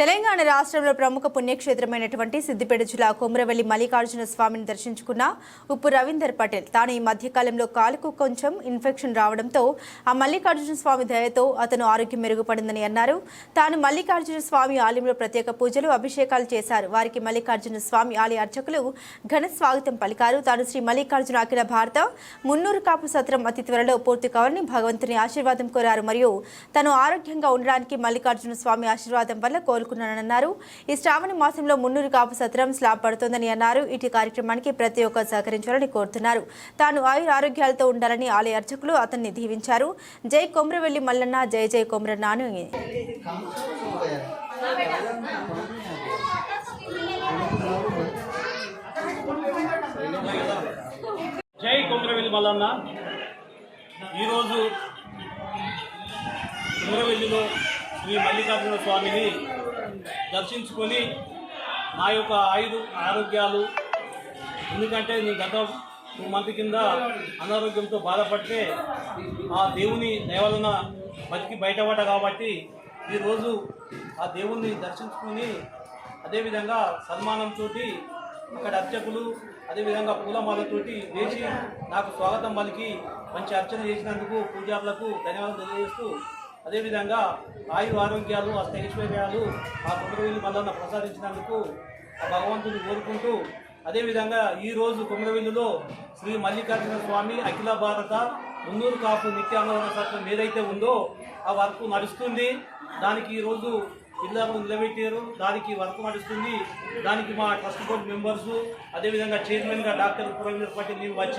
తెలంగాణ రాష్ట్రంలో ప్రముఖ పుణ్యక్షేత్రమైనటువంటి సిద్దిపేట జిల్లా కొమరవెల్లి మల్లికార్జున స్వామిని దర్శించుకున్న ఉప్పు రవీందర్ పటేల్. తాను ఈ మధ్యకాలంలో కాలుకు కొంచెం ఇన్ఫెక్షన్ రావడంతో ఆ మల్లికార్జున స్వామి దయతో అతను ఆరోగ్యం మెరుగుపడిందని అన్నారు. తాను మల్లికార్జున స్వామి ఆలయంలో ప్రత్యేక పూజలు అభిషేకాలు చేశారు. వారికి మల్లికార్జున స్వామి ఆలయ అర్చకులు ఘన స్వాగతం పలికారు. తాను శ్రీ మల్లికార్జున అఖిల భారత మున్నూరు కాపు సత్రం అతి త్వరలో పూర్తి కావాలని భగవంతుని ఆశీర్వాదం కోరారు. మరియు తను ఆరోగ్యంగా ఉండడానికి మల్లికార్జున స్వామి ఆశీర్వాదం వల్ల కోరుకున్నానన్నారు. ఈ శ్రావణ మాసంలో మున్నూరు కాపు సత్రం స్లాబ్ పడుతోందని అన్నారు. ఇటు కార్యక్రమానికి ప్రతి ఒక్కరు సహకరించాలని కోరుతున్నారు. తాను ఆయుర ఆరోగ్యాలతో ఉండాలని ఆలయ అర్చకులు అతన్ని దీవించారు. జై కొమ్రవెల్లి మల్లన్న జై జై కొమ్రన్న. అని జై కుమ్రవెల్లి మల్లన్న. ఈరోజు కుమ్రవెల్లిలో శ్రీ మల్లికార్జున స్వామిని దర్శించుకొని నా యొక్క ఆయుధ ఆరోగ్యాలు. ఎందుకంటే నీ గత టూ మంత్ కింద అనారోగ్యంతో బాధపడితే ఆ దేవుని దయవలన బతికి బయటపడ్డ కాబట్టి ఈరోజు ఆ దేవుణ్ణి దర్శించుకొని అదేవిధంగా సన్మానంతో అక్కడ అర్చకులు అదేవిధంగా పూలమాలతోటి వేసి నాకు స్వాగతం పలికి మంచి అర్చన చేసినందుకు పూజారులకు ధన్యవాదాలు తెలియజేస్తూ అదేవిధంగా ఆయు ఆరోగ్యాలు అష్టైశ్వర్యాలు ఆ కుమరవెల్లి మల్లన్న ప్రసాదించినందుకు ఆ భగవంతుని కోరుకుంటూ అదేవిధంగా ఈరోజు కుమరవెల్లిలో శ్రీ మల్లికార్జున స్వామి అఖిల భారత మున్నూరు కాపు నిత్యాన్నదాన సత్రం ఏదైతే ఉందో ఆ వర్క్ నడుస్తుంది. దానికి ఈరోజు పిల్లలు నిలబెట్టారు. దానికి వర్క్ నడుస్తుంది. దానికి మా ట్రస్ట్ బోర్డు మెంబర్స్ అదేవిధంగా చైర్మన్గా డాక్టర్ పురవీంద్ర పటేల్ వచ్చి